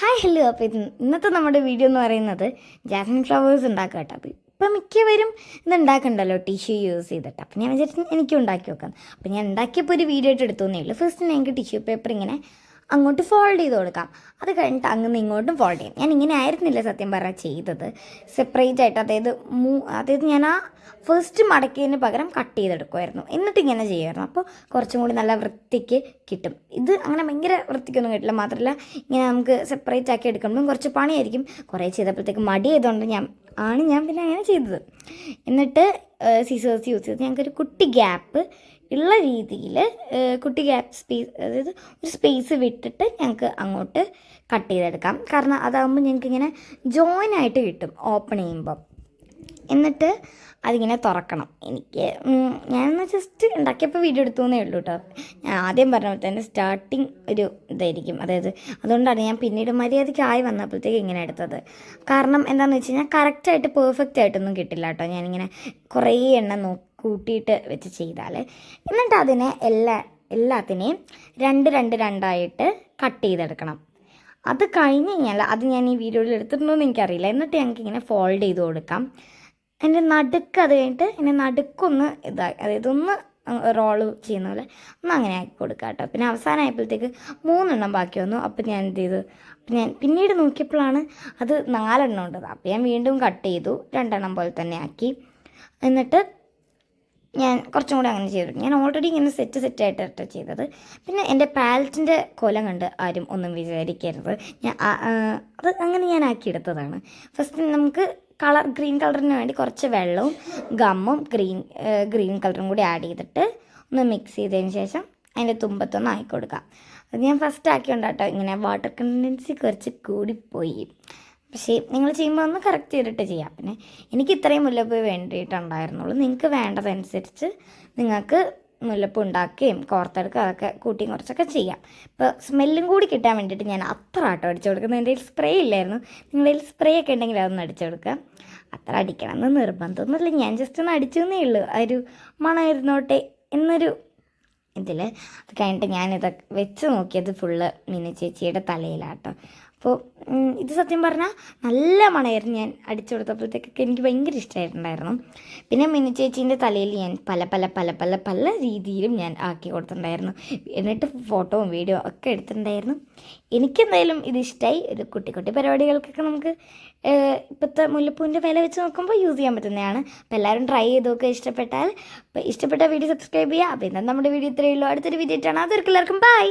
Hi hello അപ്പോൾ ഇത് ഇന്നത്തെ നമ്മുടെ വീഡിയോ എന്ന് പറയുന്നത് ജാസ്മിൻ ഫ്ലവേഴ്സ് ഉണ്ടാക്കുക കേട്ടോ. അപ്പോൾ ഇപ്പം മിക്കവരും ഇത് ഉണ്ടാക്കണ്ടല്ലോ ടിഷ്യൂ യൂസ് ചെയ്തിട്ട്. അപ്പം ഞാൻ വിചാരിച്ചു എനിക്കും ഉണ്ടാക്കി നോക്കാം അപ്പം ഞാൻ ഉണ്ടാക്കിയപ്പോൾ ഒരു വീഡിയോ ആയിട്ട് എടുത്തോന്നേ ഉള്ളൂ. ഫസ്റ്റ് ഞാൻ എനിക്ക് ടിഷ്യൂ പേപ്പർ ഇങ്ങനെ അങ്ങോട്ട് ഫോൾഡ് ചെയ്ത് കൊടുക്കാം. അത് കഴിഞ്ഞിട്ട് അങ്ങ് ഇങ്ങോട്ടും ഫോൾഡ് ചെയ്യാം. ഞാൻ ഇങ്ങനെ ആയിരുന്നില്ല സത്യം പറഞ്ഞാൽ ചെയ്തത്. സെപ്പറേറ്റ് ആയിട്ട് അതായത് മൂ അതായത് ഞാൻ ആ ഫസ്റ്റ് മടക്കിയതിന് പകരം കട്ട് ചെയ്തെടുക്കുമായിരുന്നു എന്നിട്ട് ഇങ്ങനെ ചെയ്യുമായിരുന്നു അപ്പോൾ കുറച്ചും കൂടി നല്ല വൃത്തിക്ക് കിട്ടും. ഇത് അങ്ങനെ ഭയങ്കര വൃത്തിക്കൊന്നും കിട്ടില്ല. മാത്രമല്ല ഇങ്ങനെ നമുക്ക് സെപ്പറേറ്റ് ആക്കി എടുക്കുമ്പോഴും കുറച്ച് പണിയായിരിക്കും. കുറേ ചെയ്തപ്പോഴത്തേക്ക് മടി ആയതുകൊണ്ട് ഞാൻ ആണ് ഞാൻ പിന്നെ അങ്ങനെ ചെയ്തത്. എന്നിട്ട് സീസേഴ്സ് യൂസ് ചെയ്ത് ഞങ്ങൾക്കൊരു കുട്ടി ഗ്യാപ്പ് ഉള്ള രീതിയിൽ കുട്ടി ഗ്യാപ്പ് സ്പേസ് അതായത് ഒരു സ്പേസ് വിട്ടിട്ട് ഞങ്ങൾക്ക് അങ്ങോട്ട് കട്ട് ചെയ്തെടുക്കാം. കാരണം അതാകുമ്പോൾ ഞങ്ങൾക്ക് ഇങ്ങനെ ജോയിൻ ആയിട്ട് കിട്ടും ഓപ്പൺ ചെയ്യുമ്പം. എന്നിട്ട് അതിങ്ങനെ തുറക്കണം. എനിക്ക് ഞാനൊന്ന് ജസ്റ്റ് ഉണ്ടാക്കിയപ്പോൾ വീഡിയോ എടുത്തു എന്നേ ഉള്ളൂ കേട്ടോ ഞാൻ ആദ്യം പറഞ്ഞ പോലെ തന്നെ സ്റ്റാർട്ടിങ് ഒരു ഇതായിരിക്കും. അതായത് അതുകൊണ്ടാണ് ഞാൻ പിന്നീട് മര്യാദയ്ക്കായി വന്നപ്പോഴത്തേക്ക് ഇങ്ങനെ എടുത്തത്. കാരണം എന്താണെന്ന് വെച്ച് കഴിഞ്ഞാൽ കറക്റ്റായിട്ട് പെർഫെക്റ്റ് ആയിട്ടൊന്നും കിട്ടില്ല കേട്ടോ ഞാനിങ്ങനെ കുറേ എണ്ണം നോ കൂട്ടിയിട്ട് വെച്ച് ചെയ്താൽ എന്നിട്ട് അതിനെ എല്ലാ എല്ലാത്തിനെയും രണ്ട് രണ്ട് രണ്ടായിട്ട് കട്ട് ചെയ്തെടുക്കണം. അത് കഴിഞ്ഞ് കഴിഞ്ഞാൽ അത് ഞാൻ ഈ വീഡിയോയിൽ എടുത്തിട്ടുണ്ടോ എന്ന് എനിക്കറിയില്ല. എന്നിട്ട് ഞങ്ങൾക്ക് ഇങ്ങനെ ഫോൾഡ് ചെയ്ത് കൊടുക്കാം. അതിന്റെ നടുക്ക് അത് കഴിഞ്ഞിട്ട് എന്റെ നടുക്കൊന്ന് ഇതാക്കി അതായത് ഒന്ന് റോൾ ചെയ്യുന്ന പോലെ ഒന്ന് അങ്ങനെ ആക്കി കൊടുക്കുക കേട്ടോ പിന്നെ അവസാനമായപ്പോഴത്തേക്ക് മൂന്നെണ്ണം ബാക്കി വന്നു. അപ്പോൾ ഞാൻ എന്ത് ചെയ്തു? അപ്പം ഞാൻ പിന്നീട് നോക്കിയപ്പോഴാണ് അത് നാലെണ്ണം ഉണ്ടത്. അപ്പോൾ ഞാൻ വീണ്ടും കട്ട് ചെയ്തു. രണ്ടെണ്ണം പോലെ തന്നെ ആക്കി. എന്നിട്ട് ഞാൻ കുറച്ചും കൂടി അങ്ങനെ ചെയ്തു. ഞാൻ ഓൾറെഡി ഇങ്ങനെ സെറ്റ് സെറ്റ് ആയിട്ടാണ് ചെയ്തത്. പിന്നെ എന്റെ പാലറ്റിന്റെ കൊലം കണ്ട് ആരും ഒന്നും വിചാരിക്കരുത്. ഞാൻ അത് അങ്ങനെ ഞാൻ ആക്കിയെടുത്തതാണ് ഫസ്റ്റ് നമുക്ക് കളർ ഗ്രീൻ കളറിന് വേണ്ടി കുറച്ച് വെള്ളവും ഗമ്മും ഗ്രീൻ ഗ്രീൻ കളറും കൂടി ആഡ് ചെയ്തിട്ട് ഒന്ന് മിക്സ് ചെയ്തതിന് ശേഷം അതിന്റെ തുമ്പത്തൊന്ന് ആക്കി കൊടുക്കാം. അത് ഞാൻ ഫസ്റ്റ് ആക്കിയോണ്ടാട്ടോ ഇങ്ങനെ വാട്ടർ കണ്ടൻസി കുറച്ച് കൂടിപ്പോയി. പക്ഷേ നിങ്ങൾ ചെയ്യുമ്പോൾ ഒന്ന് കറക്റ്റ് ചെയ്തിട്ട് ചെയ്യാം. പിന്നെ എനിക്ക് ഇത്രയും മുല്ലപ്പൂ വേണ്ടിയിട്ടുണ്ടായിരുന്നുള്ളൂ. നിങ്ങൾക്ക് വേണ്ടതനുസരിച്ച് നിങ്ങൾക്ക് മുല്ലപ്പൂ ഉണ്ടാക്കുകയും കോർത്തെടുക്കുക അതൊക്കെ കൂട്ടിയും കുറച്ചൊക്കെ ചെയ്യാം. ഇപ്പോൾ സ്മെല്ലും കൂടി കിട്ടാൻ വേണ്ടിയിട്ട് ഞാൻ അത്ര ആട്ടോ അടിച്ചു കൊടുക്കുന്നത്. എന്റെ സ്പ്രേ ഇല്ലായിരുന്നു. നിങ്ങളുടെ സ്പ്രേ ഒക്കെ ഉണ്ടെങ്കിൽ അതൊന്ന് അടിച്ചു കൊടുക്കുക അത്ര അടിക്കണം എന്ന് നിർബന്ധമൊന്നുമില്ല. ഞാൻ ജസ്റ്റ് ഒന്ന് അടിച്ചു എന്നേ ഉള്ളൂ. ആ ഒരു മണമായിരുന്നോട്ടെ എന്നൊരു ഇതിൽ അത് കഴിഞ്ഞിട്ട് ഞാനിതൊക്കെ വെച്ച് നോക്കിയത് ഫുള്ള് മിനി ചേച്ചിയുടെ തലയിലാട്ടോ. അപ്പോൾ ഇത് സത്യം പറഞ്ഞാൽ നല്ല മണമായിരുന്നു ഞാൻ അടിച്ചു കൊടുത്തപ്പോഴത്തേക്കൊക്കെ എനിക്ക് ഭയങ്കര ഇഷ്ടമായിട്ടുണ്ടായിരുന്നു പിന്നെ മിനി ചേച്ചീന്റെ തലയിൽ ഞാൻ പല പല പല പല പല രീതിയിലും ഞാൻ ആക്കി കൊടുത്തിട്ടുണ്ടായിരുന്നു. എന്നിട്ട് ഫോട്ടോവും വീഡിയോ ഒക്കെ എടുത്തിട്ടുണ്ടായിരുന്നു. എനിക്കെന്തായാലും ഇത് ഇഷ്ടമായി ഒരു കുട്ടി കുട്ടി പരിപാടികൾക്കൊക്കെ നമുക്ക് ഇപ്പോഴത്തെ മുല്ലപ്പൂവിന്റെ വില വെച്ച് നോക്കുമ്പോൾ യൂസ് ചെയ്യാൻ പറ്റുന്നതാണ്. അപ്പോൾ എല്ലാവരും ട്രൈ ചെയ്ത് നോക്കുക ഇഷ്ടപ്പെട്ടാൽ അപ്പോൾ ഇഷ്ടപ്പെട്ട വീഡിയോ സബ്സ്ക്രൈബ് ചെയ്യുക. അപ്പോൾ ഇന്നത്തെ നമ്മുടെ വീഡിയോ ഇത്രയേ ഉള്ളൂ. അടുത്തൊരു വീഡിയോ ആയിട്ടാണ്. അതൊരു എല്ലാവർക്കും ബൈ.